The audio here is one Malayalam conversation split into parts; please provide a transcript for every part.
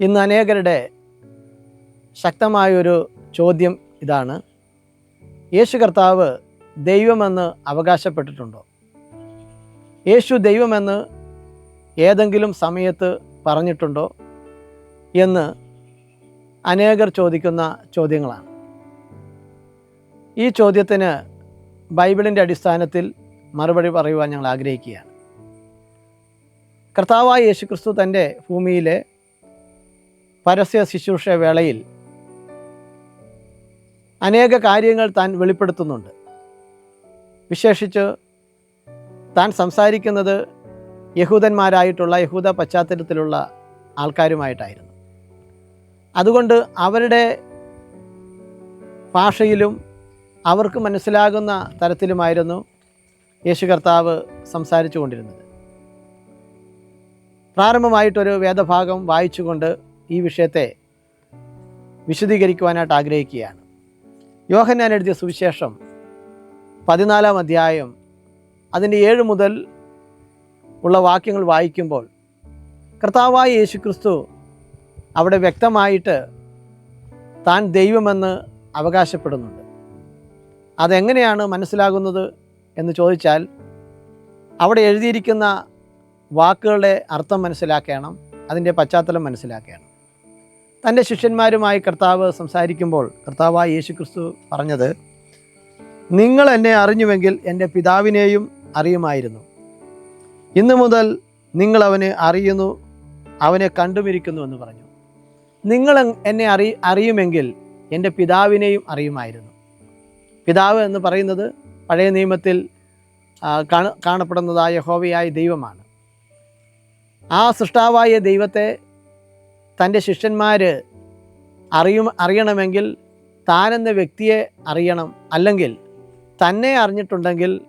ഇന്ന് അനേകരുടെ ശക്തമായൊരു ചോദ്യം ഇതാണ്. യേശു കർത്താവ് ദൈവമെന്ന് അവകാശപ്പെട്ടിട്ടുണ്ടോ? യേശു ദൈവമെന്ന് ഏതെങ്കിലും സമയത്ത് പറഞ്ഞിട്ടുണ്ടോ? എന്ന് അനേകർ ചോദിക്കുന്ന ചോദ്യങ്ങളാണ്. ഈ ചോദ്യത്തിന് ബൈബിളിന്റെ അടിസ്ഥാനത്തിൽ മറുപടി പറയുവാൻ ഞങ്ങൾ ആഗ്രഹിക്കുകയാണ്. കർത്താവായ യേശുക്രിസ്തു തന്റെ ഭൂമിയിലെ പരസ്യ ശുശ്രൂഷ വേളയിൽ അനേക കാര്യങ്ങൾ താൻ വെളിപ്പെടുത്തുന്നുണ്ട്. വിശേഷിച്ച് താൻ സംസാരിക്കുന്നത് യഹൂദന്മാരായിട്ടുള്ള യഹൂദ പശ്ചാത്തലത്തിലുള്ള ആൾക്കാരുമായിട്ടായിരുന്നു. അതുകൊണ്ട് അവരുടെ ഭാഷയിലും അവർക്ക് മനസ്സിലാകുന്ന തരത്തിലുമായിരുന്നു യേശു കർത്താവ് സംസാരിച്ചു കൊണ്ടിരുന്നത് പ്രാരംഭമായിട്ടൊരു വേദഭാഗം വായിച്ചുകൊണ്ട് ഈ വിഷയത്തെ വിശദീകരിക്കുവാനായിട്ട് ആഗ്രഹിക്കുകയാണ്. യോഹന്നാൻ എഴുതിയ സുവിശേഷം പതിനാലാം അധ്യായം അതിന്റെ ഏഴ് മുതൽ ഉള്ള വാക്യങ്ങൾ വായിക്കുമ്പോൾ കർത്താവായ യേശുക്രിസ്തു അവിടെ വ്യക്തമായിട്ട് താൻ ദൈവമെന്ന് അവകാശപ്പെടുന്നുണ്ട്. അതെങ്ങനെയാണ് മനസ്സിലാകുന്നത് എന്ന് ചോദിച്ചാൽ അവിടെ എഴുതിയിരിക്കുന്ന വാക്കുകളുടെ അർത്ഥം മനസ്സിലാക്കണം അതിന്റെ പശ്ചാത്തലം മനസ്സിലാക്കണം. തന്റെ ശിഷ്യന്മാരുമായി കർത്താവ് സംസാരിക്കുമ്പോൾ കർത്താവായ യേശു ക്രിസ്തു പറഞ്ഞത് നിങ്ങൾ എന്നെ അറിഞ്ഞുവെങ്കിൽ എന്റെ പിതാവിനെയും അറിയുമായിരുന്നു. ഇന്നു മുതൽ നിങ്ങൾ അവനെ അറിയുന്നു അവനെ കണ്ടുമിരിക്കുന്നു എന്ന് പറഞ്ഞു. നിങ്ങൾ എന്നെ അറി അറിയുമെങ്കിൽ എന്റെ പിതാവിനെയും അറിയുമായിരുന്നു. പിതാവ് എന്ന് പറയുന്നത് പഴയ നിയമത്തിൽ കാണപ്പെടുന്നതായ ഹോവയായ ദൈവമാണ്. ആ സൃഷ്ടാവായ ദൈവത്തെ തന്റെ ശിഷ്യന്മാർ അറിയും അറിയണമെങ്കിൽ താനെന്ന വ്യക്തിയെ അറിയണം. അല്ലെങ്കിൽ തന്നെ അറിഞ്ഞിട്ടുണ്ടെങ്കിൽ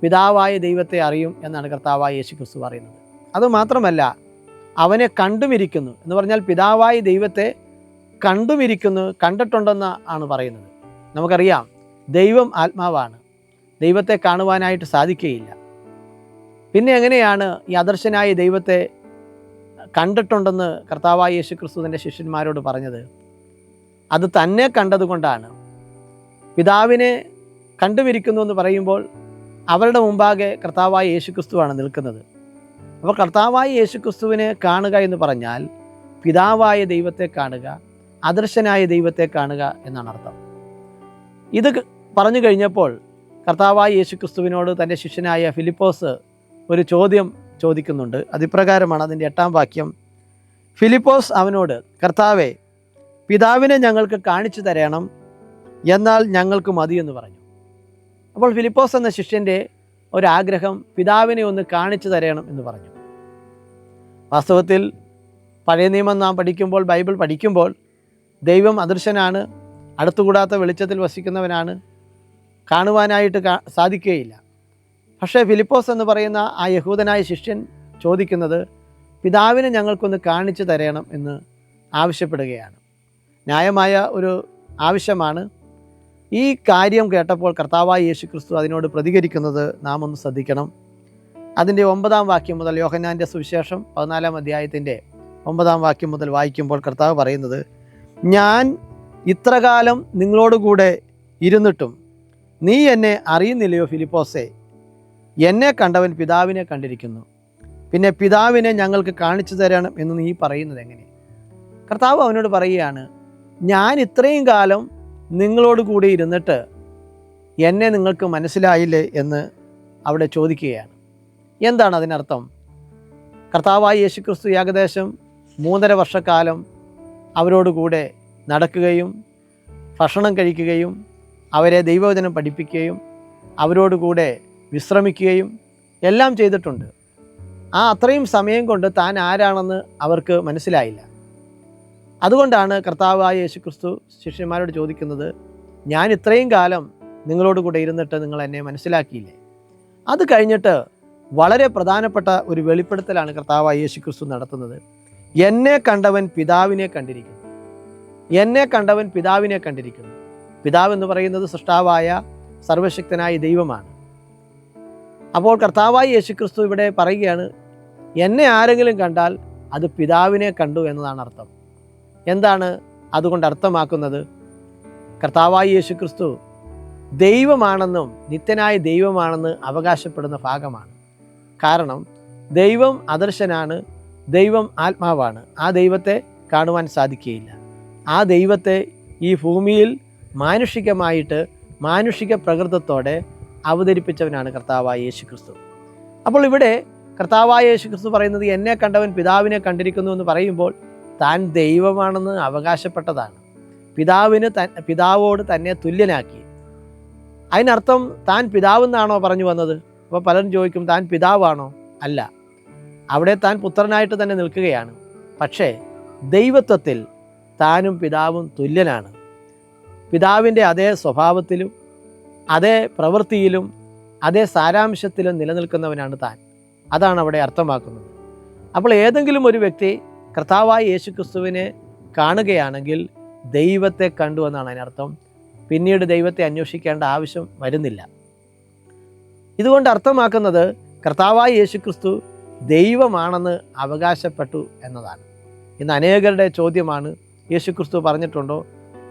പിതാവായ ദൈവത്തെ അറിയും എന്നാണ് കർത്താവായ യേശു ക്രിസ്തു പറയുന്നത് അതുമാത്രമല്ല അവനെ കണ്ടുമിരിക്കുന്നു എന്ന് പറഞ്ഞാൽ പിതാവായ ദൈവത്തെ കണ്ടുമിരിക്കുന്നു കണ്ടിട്ടുണ്ടെന്ന് ആണ് പറയുന്നത്. നമുക്കറിയാം ദൈവം ആത്മാവാണ്. ദൈവത്തെ കാണുവാനായിട്ട് സാധിക്കുകയില്ല. പിന്നെ എങ്ങനെയാണ് ഈ അദർശനായ ദൈവത്തെ കണ്ടിട്ടുണ്ടെന്ന് കർത്താവായ യേശു ക്രിസ്തു തന്റെ ശിഷ്യന്മാരോട് പറഞ്ഞത് അത് തന്നെ കണ്ടതുകൊണ്ടാണ്. പിതാവിനെ കണ്ടുമിരിക്കുന്നു എന്ന് പറയുമ്പോൾ അവരുടെ മുമ്പാകെ കർത്താവായ യേശു ക്രിസ്തുവാണ് നിൽക്കുന്നത്. അപ്പോൾ കർത്താവായ യേശു ക്രിസ്തുവിനെ കാണുക എന്ന് പറഞ്ഞാൽ പിതാവായ ദൈവത്തെ കാണുക അദർശനായ ദൈവത്തെ കാണുക എന്നാണ് അർത്ഥം. ഇത് പറഞ്ഞു കഴിഞ്ഞപ്പോൾ കർത്താവായ യേശു ക്രിസ്തുവിനോട് തന്റെ ശിഷ്യനായ ഫിലിപ്പോസ് ഒരു ചോദ്യം ചോദിക്കുന്നുണ്ട്. അതിപ്രകാരമാണ് അതിന്റെ എട്ടാം വാക്യം. ഫിലിപ്പോസ് അവനോട് കർത്താവെ പിതാവിനെ ഞങ്ങൾക്ക് കാണിച്ചു തരണം എന്നാൽ ഞങ്ങൾക്ക് മതി എന്ന് പറഞ്ഞു. അപ്പോൾ ഫിലിപ്പോസ് എന്ന ശിഷ്യന്റെ ഒരാഗ്രഹം പിതാവിനെ ഒന്ന് കാണിച്ചു തരണം എന്ന് പറഞ്ഞു. വാസ്തവത്തിൽ പഴയ നിയമം നാം പഠിക്കുമ്പോൾ ബൈബിൾ പഠിക്കുമ്പോൾ ദൈവം അദൃശ്യനാണ് അടുത്തുകൂടാത്ത വെളിച്ചത്തിൽ വസിക്കുന്നവനാണ് കാണുവാനായിട്ട് സാധിക്കുകയില്ല. പക്ഷേ ഫിലിപ്പോസ് എന്ന് പറയുന്ന ആ യഹൂദനായ ശിഷ്യൻ ചോദിക്കുന്നത് പിതാവിനെ ഞങ്ങൾക്കൊന്ന് കാണിച്ചു തരണം എന്ന് ആവശ്യപ്പെടുകയാണ്. ന്യായമായ ഒരു ആവശ്യമാണ്. ഈ കാര്യം കേട്ടപ്പോൾ കർത്താവായ യേശു ക്രിസ്തു അതിനോട് പ്രതികരിക്കുന്നത് നാം ഒന്ന് ശ്രദ്ധിക്കണം. അതിന്റെ ഒമ്പതാം വാക്യം മുതൽ യോഹന്നാന്റെ സുവിശേഷം പതിനാലാം അധ്യായത്തിന്റെ ഒമ്പതാം വാക്യം മുതൽ വായിക്കുമ്പോൾ കർത്താവ് പറയുന്നത് ഞാൻ ഇത്രകാലം നിങ്ങളോടുകൂടെ ഇരുന്നിട്ടും നീ എന്നെ അറിയുന്നില്ലയോ ഫിലിപ്പോസേ? എന്നെ കണ്ടവൻ പിതാവിനെ കണ്ടിരിക്കുന്നു. പിന്നെ പിതാവിനെ ഞങ്ങൾക്ക് കാണിച്ചു തരണം എന്ന് നീ പറയുന്നത് എങ്ങനെ? കർത്താവ് അവനോട് പറയുകയാണ് ഞാൻ ഇത്രയും കാലം നിങ്ങളോട് കൂടി ഇരുന്നിട്ട് എന്നെ നിങ്ങൾക്ക് മനസ്സിലായില്ലേ? എന്ന് അവിടെ ചോദിക്കുകയാണ്. എന്താണ് അതിനർത്ഥം? കർത്താവായ യേശുക്രിസ്തു ഏകദേശം മൂന്നര വർഷക്കാലം അവരോടുകൂടെ നടക്കുകയും ഭക്ഷണം കഴിക്കുകയും അവരെ ദൈവവചനം പഠിപ്പിക്കുകയും അവരോട് കൂടെ വിശ്രമിക്കുകയും എല്ലാം ചെയ്തിട്ടുണ്ട്. ആ അത്രയും സമയം കൊണ്ട് താൻ ആരാണെന്ന് അവർക്ക് മനസ്സിലായില്ല. അതുകൊണ്ടാണ് കർത്താവായ യേശുക്രിസ്തു ശിഷ്യന്മാരോട് ചോദിക്കുന്നത് ഞാൻ ഇത്രയും കാലം നിങ്ങളോട് കൂടെ ഇരുന്നിട്ട് നിങ്ങൾ എന്നെ മനസ്സിലാക്കിയില്ലേ? അത് കഴിഞ്ഞിട്ട് വളരെ പ്രധാനപ്പെട്ട ഒരു വെളിപ്പെടുത്തലാണ് കർത്താവായ യേശുക്രിസ്തു നടത്തുന്നത്. എന്നെ കണ്ടവൻ പിതാവിനെ കണ്ടിരിക്കുന്നു. എന്നെ കണ്ടവൻ പിതാവിനെ കണ്ടിരിക്കുന്നു. പിതാവ് എന്ന് പറയുന്നത് സൃഷ്ടാവായ സർവശക്തനായ ദൈവമാണ്. അപ്പോൾ കർത്താവായ യേശുക്രിസ്തു ഇവിടെ പറയുകയാണ് എന്നെ ആരെങ്കിലും കണ്ടാൽ അത് പിതാവിനെ കണ്ടു എന്നതാണ് അർത്ഥം. എന്താണ് അതുകൊണ്ട് അർത്ഥമാക്കുന്നത്? കർത്താവായി യേശുക്രിസ്തു ദൈവമാണെന്നും നിത്യനായ ദൈവമാണെന്ന് അവകാശപ്പെടുന്ന ഭാഗമാണ്. കാരണം ദൈവം അദർശനാണ് ദൈവം ആത്മാവാണ്. ആ ദൈവത്തെ കാണുവാൻ സാധിക്കുകയില്ല. ആ ദൈവത്തെ ഈ ഭൂമിയിൽ മാനുഷികമായിട്ട് മാനുഷിക പ്രകൃതത്തോടെ അവതരിപ്പിച്ചവനാണ് കർത്താവായ യേശു ക്രിസ്തു അപ്പോൾ ഇവിടെ കർത്താവായ യേശു ക്രിസ്തു പറയുന്നത് എന്നെ കണ്ടവൻ പിതാവിനെ കണ്ടിരിക്കുന്നു എന്ന് പറയുമ്പോൾ താൻ ദൈവമാണെന്ന് അവകാശപ്പെട്ടതാണ്. പിതാവിന് ത പിതാവോട് തന്നെ തുല്യനാക്കി. അതിനർത്ഥം താൻ പിതാവെന്നാണോ പറഞ്ഞു വന്നത്? അപ്പോൾ പലരും ചോദിക്കും താൻ പിതാവാണോ? അല്ല. അവിടെ താൻ പുത്രനായിട്ട് തന്നെ നിൽക്കുകയാണ്. പക്ഷേ ദൈവത്വത്തിൽ താനും പിതാവും തുല്യനാണ്. പിതാവിന്റെ അതേ സ്വഭാവത്തിലും അതേ പ്രവൃത്തിയിലും അതേ സാരാംശത്തിലും നിലനിൽക്കുന്നവനാണ് താൻ. അതാണ് അവിടെ അർത്ഥമാക്കുന്നത്. അപ്പോൾ ഏതെങ്കിലും ഒരു വ്യക്തി കർത്താവായ യേശുക്രിസ്തുവിനെ കാണുകയാണെങ്കിൽ ദൈവത്തെ കണ്ടു എന്നാണ് അതിനർത്ഥം. പിന്നീട് ദൈവത്തെ അന്വേഷിക്കേണ്ട ആവശ്യം വരുന്നില്ല. ഇതുകൊണ്ട് അർത്ഥമാക്കുന്നത് കർത്താവായ യേശുക്രിസ്തു ദൈവമാണെന്ന് അവകാശപ്പെട്ടു എന്നതാണ്. ഇന്ന് അനേകരുടെ ചോദ്യമാണ് യേശുക്രിസ്തു പറഞ്ഞിട്ടുണ്ടോ?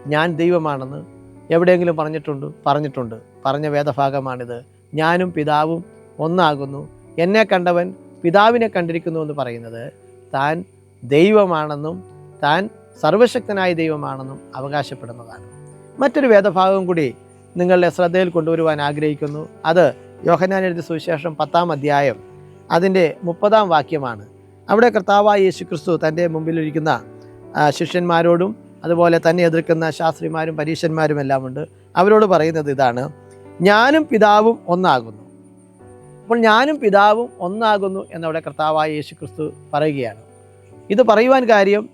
ഞാൻ ദൈവമാണെന്ന്. എവിടെയെങ്കിലും പറഞ്ഞിട്ടുണ്ട് പറഞ്ഞിട്ടുണ്ട്. പറഞ്ഞ വേദഭാഗമാണിത്. ഞാനും പിതാവും ഒന്നാകുന്നു. എന്നെ കണ്ടവൻ പിതാവിനെ കണ്ടിരിക്കുന്നു എന്ന് പറയുന്നത് താൻ ദൈവമാണെന്നും താൻ സർവശക്തനായ ദൈവമാണെന്നും അവകാശപ്പെടുന്നതാണ്. മറ്റൊരു വേദഭാഗം കൂടി നിങ്ങളുടെ ശ്രദ്ധയിൽ കൊണ്ടുവരുവാൻ ആഗ്രഹിക്കുന്നു. അത് യോഹന്നാൻ എഴുതിയ സുവിശേഷം പത്താം അധ്യായം അതിന്റെ മുപ്പതാം വാക്യമാണ്. അവിടെ കർത്താവായ യേശു ക്രിസ്തു തന്റെ മുമ്പിലിരിക്കുന്ന ശിഷ്യന്മാരോടും അതുപോലെ തന്നെ എതിർക്കുന്ന ശാസ്ത്രിമാരും പരീക്ഷന്മാരും എല്ലാം ഉണ്ട്. അവരോട് പറയുന്നത് ഇതാണ്. ഞാനും പിതാവും ഒന്നാകുന്നു. അപ്പോൾ ഞാനും പിതാവും ഒന്നാകുന്നു എന്നവിടെ കർത്താവായ യേശു ക്രിസ്തു പറയുകയാണ്. ഇത് പറയുവാൻ കാര്യം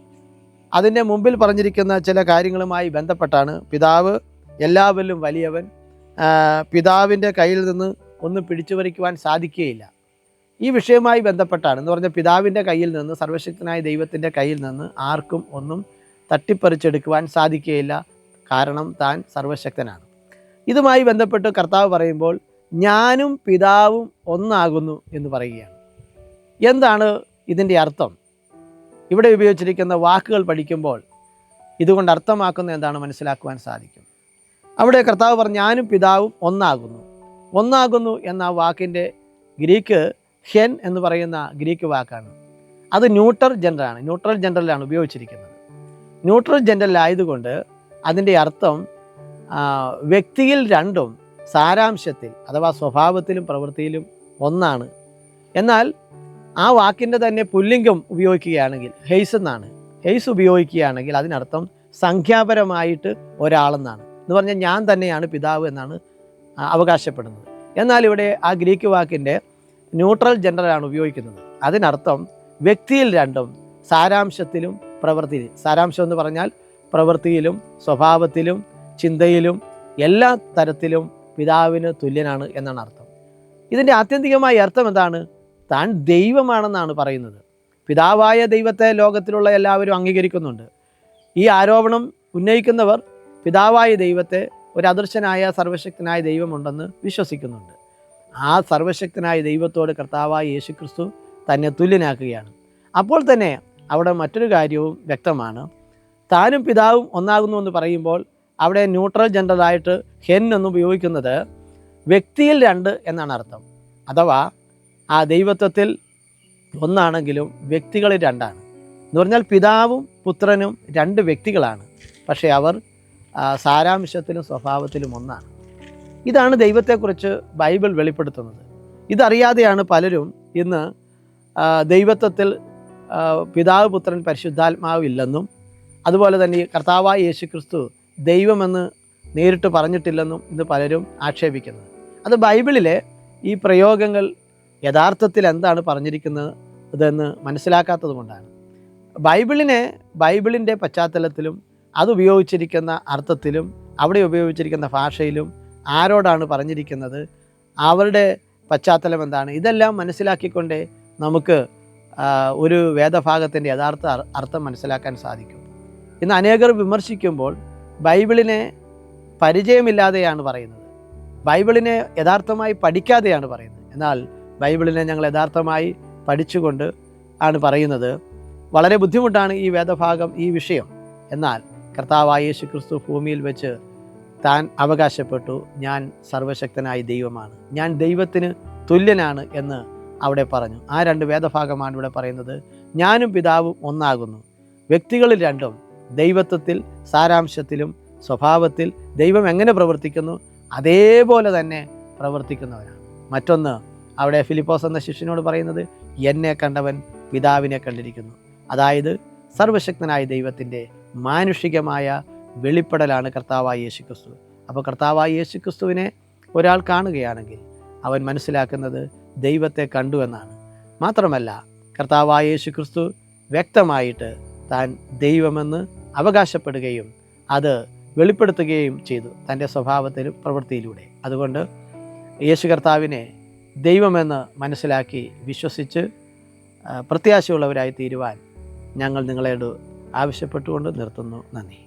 അതിന്റെ മുമ്പിൽ പറഞ്ഞിരിക്കുന്ന ചില കാര്യങ്ങളുമായി ബന്ധപ്പെട്ടാണ്. പിതാവ് എല്ലാവരിലും വലിയവൻ. പിതാവിന്റെ കയ്യിൽ നിന്ന് ഒന്നും പിടിച്ചു വരയ്ക്കുവാൻ സാധിക്കുകയില്ല. ഈ വിഷയവുമായി ബന്ധപ്പെട്ടാണ്. എന്ന് പറഞ്ഞാൽ പിതാവിന്റെ കയ്യിൽ നിന്ന് സർവശക്തനായ ദൈവത്തിന്റെ കയ്യിൽ നിന്ന് ആർക്കും ഒന്നും തട്ടിപ്പറിച്ചെടുക്കുവാൻ സാധിക്കുകയില്ല. കാരണം താൻ സർവശക്തനാണ്. ഇതുമായി ബന്ധപ്പെട്ട് കർത്താവ് പറയുമ്പോൾ ഞാനും പിതാവും ഒന്നാകുന്നു എന്ന് പറയുകയാണ്. എന്താണ് ഇതിന്റെ അർത്ഥം? ഇവിടെ ഉപയോഗിച്ചിരിക്കുന്ന വാക്കുകൾ പഠിക്കുമ്പോൾ ഇതുകൊണ്ട് അർത്ഥമാക്കുന്ന എന്താണ് മനസ്സിലാക്കുവാൻ സാധിക്കും? അവിടെ കർത്താവ് പറഞ്ഞു ഞാനും പിതാവും ഒന്നാകുന്നു. ഒന്നാകുന്നു എന്ന വാക്കിന്റെ ഗ്രീക്ക് ഹെൻ എന്ന് പറയുന്ന ഗ്രീക്ക് വാക്കാണ്. അത് ന്യൂട്രൽ ജെൻഡറാണ് ന്യൂട്രൽ ജെൻഡറിലാണ് ഉപയോഗിച്ചിരിക്കുന്നത്. ന്യൂട്രൽ ആയതുകൊണ്ട് അതിന്റെ അർത്ഥം വ്യക്തിയിൽ രണ്ടും സാരാംശത്തിൽ അഥവാ സ്വഭാവത്തിലും പ്രവൃത്തിയിലും ഒന്നാണ്. എന്നാൽ ആ വാക്കിന്റെ തന്നെ പുല്ലിംഗം ഉപയോഗിക്കുകയാണെങ്കിൽ ഹെയ്സ് എന്നാണ്. ഹെയ്സ് ഉപയോഗിക്കുകയാണെങ്കിൽ അതിനർത്ഥം സംഖ്യാപരമായിട്ട് ഒരാളെന്നാണ്. എന്ന് പറഞ്ഞാൽ ഞാൻ തന്നെയാണ് പിതാവ് എന്നാണ് അവകാശപ്പെടുന്നത്. എന്നാൽ ഇവിടെ ആ ഗ്രീക്ക് വാക്കിന്റെ ന്യൂട്രൽ ജെൻഡറാണ് ഉപയോഗിക്കുന്നത്. അതിനർത്ഥം വ്യക്തിയിൽ രണ്ടും സാരാംശത്തിലും പ്രവൃത്തിയിലും സാരാംശം എന്ന് പറഞ്ഞാൽ പ്രവൃത്തിയിലും സ്വഭാവത്തിലും ചിന്തയിലും എല്ലാ തരത്തിലും പിതാവിന് തുല്യനാണ് എന്നാണ് അർത്ഥം. ഇതിന്റെ ആത്യന്തികമായ അർത്ഥം എന്താണ്? താൻ ദൈവമാണെന്നാണ് പറയുന്നത്. പിതാവായ ദൈവത്തെ ലോകത്തിലുള്ള എല്ലാവരും അംഗീകരിക്കുന്നുണ്ട്. ഈ ആരോപണം ഉന്നയിക്കുന്നവർ പിതാവായ ദൈവത്തെ ഒരു അദൃശ്യനായ സർവശക്തനായ ദൈവമുണ്ടെന്ന് വിശ്വസിക്കുന്നുണ്ട്. ആ സർവശക്തനായ ദൈവത്തോട് കർത്താവായ യേശുക്രിസ്തു തന്നെ തുല്യനാക്കുകയാണ്. അപ്പോൾ തന്നെ അവിടെ മറ്റൊരു കാര്യവും വ്യക്തമാണ്. താനും പിതാവും ഒന്നാകുന്നു എന്ന് പറയുമ്പോൾ അവിടെ ന്യൂട്രൽ ജെൻഡറായിട്ട് ഹെൻ എന്ന് ഉപയോഗിക്കുന്നത് വ്യക്തിയിൽ രണ്ട് എന്നാണ് അർത്ഥം. അഥവാ ആ ദൈവത്വത്തിൽ ഒന്നാണെങ്കിലും വ്യക്തികളിൽ രണ്ടാണ്. എന്ന് പറഞ്ഞാൽ പിതാവും പുത്രനും രണ്ട് വ്യക്തികളാണ്. പക്ഷേ അവർ സാരാംശത്തിലും സ്വഭാവത്തിലും ഒന്നാണ്. ഇതാണ് ദൈവത്തെക്കുറിച്ച് ബൈബിൾ വെളിപ്പെടുത്തുന്നത്. ഇതറിയാതെയാണ് പലരും ഇന്ന് ദൈവത്വത്തിൽ പിതാവ് പുത്രൻ പരിശുദ്ധാത്മാവ് ഇല്ലെന്നും അതുപോലെ തന്നെ കർത്താവായ യേശു ക്രിസ്തു ദൈവമെന്ന് നേരിട്ട് പറഞ്ഞിട്ടില്ലെന്നും ഇന്ന് പലരും ആക്ഷേപിക്കുന്നത്. അത് ബൈബിളിലെ ഈ പ്രയോഗങ്ങൾ യഥാർത്ഥത്തിൽ എന്താണ് പറഞ്ഞിരിക്കുന്നത് ഇതെന്ന് മനസ്സിലാക്കാത്തത് കൊണ്ടാണ്. ബൈബിളിനെ ബൈബിളിന്റെ പശ്ചാത്തലത്തിലും അത് ഉപയോഗിച്ചിരിക്കുന്ന അർത്ഥത്തിലും അവിടെ ഉപയോഗിച്ചിരിക്കുന്ന ഭാഷയിലും ആരോടാണ് പറഞ്ഞിരിക്കുന്നത്? അവരുടെ പശ്ചാത്തലം എന്താണ്? ഇതെല്ലാം മനസ്സിലാക്കിക്കൊണ്ടേ നമുക്ക് ഒരു വേദഭാഗത്തിന്റെ യഥാർത്ഥ അർത്ഥം മനസ്സിലാക്കാൻ സാധിക്കും. ഇന്ന് അനേകർ വിമർശിക്കുമ്പോൾ ബൈബിളിനെ പരിചയമില്ലാതെയാണ് പറയുന്നത്. ബൈബിളിനെ യഥാർത്ഥമായി പഠിക്കാതെയാണ് പറയുന്നത്. എന്നാൽ ബൈബിളിനെ ഞങ്ങൾ യഥാർത്ഥമായി പഠിച്ചുകൊണ്ട് ആണ് പറയുന്നത്. വളരെ ബുദ്ധിമുട്ടാണ് ഈ വേദഭാഗം ഈ വിഷയം. എന്നാൽ കർത്താവായ യേശു ക്രിസ്തു ഭൂമിയിൽ വെച്ച് താൻ അവകാശപ്പെട്ടു. ഞാൻ സർവശക്തനായ ദൈവമാണ്. ഞാൻ ദൈവത്തിന് തുല്യനാണ് എന്ന് അവിടെ പറഞ്ഞു. ആ രണ്ട് വേദഭാഗമാണ് ഇവിടെ പറയുന്നത്. ഞാനും പിതാവും ഒന്നാകുന്നു. വ്യക്തികളിൽ രണ്ടും ദൈവത്വത്തിൽ സാരാംശത്തിലും സ്വഭാവത്തിൽ ദൈവം എങ്ങനെ പ്രവർത്തിക്കുന്നു? അതേപോലെ തന്നെ പ്രവർത്തിക്കുന്നവരാണ് മറ്റൊന്ന് അവിടെ ഫിലിപ്പോസ് എന്ന ശിഷ്യനോട് പറയുന്നത് എന്നെ കണ്ടവൻ പിതാവിനെ കണ്ടിരിക്കുന്നു. അതായത് സർവശക്തനായ ദൈവത്തിന്റെ മാനുഷികമായ വെളിപ്പെടലാണ് കർത്താവായ യേശു ക്രിസ്തു അപ്പോൾ കർത്താവായ യേശു ക്രിസ്തുവിനെ ഒരാൾ കാണുകയാണെങ്കിൽ അവൻ മനസ്സിലാക്കുന്നത് ദൈവത്തെ കണ്ടു എന്നാണ്. മാത്രമല്ല കർത്താവായ യേശു ക്രിസ്തു വ്യക്തമായിട്ട് താൻ ദൈവമെന്ന് അവകാശപ്പെടുകയും അത് വെളിപ്പെടുത്തുകയും ചെയ്തു തന്റെ സ്വഭാവത്തിലും പ്രവൃത്തിയിലൂടെ. അതുകൊണ്ട് യേശു കർത്താവിനെ ദൈവമെന്ന് മനസ്സിലാക്കി വിശ്വസിച്ച് പ്രത്യാശയുള്ളവരായി തീരുവാൻ ഞങ്ങൾ നിങ്ങളോട് ആവശ്യപ്പെട്ടുകൊണ്ട് നിർത്തുന്നു. നന്ദി.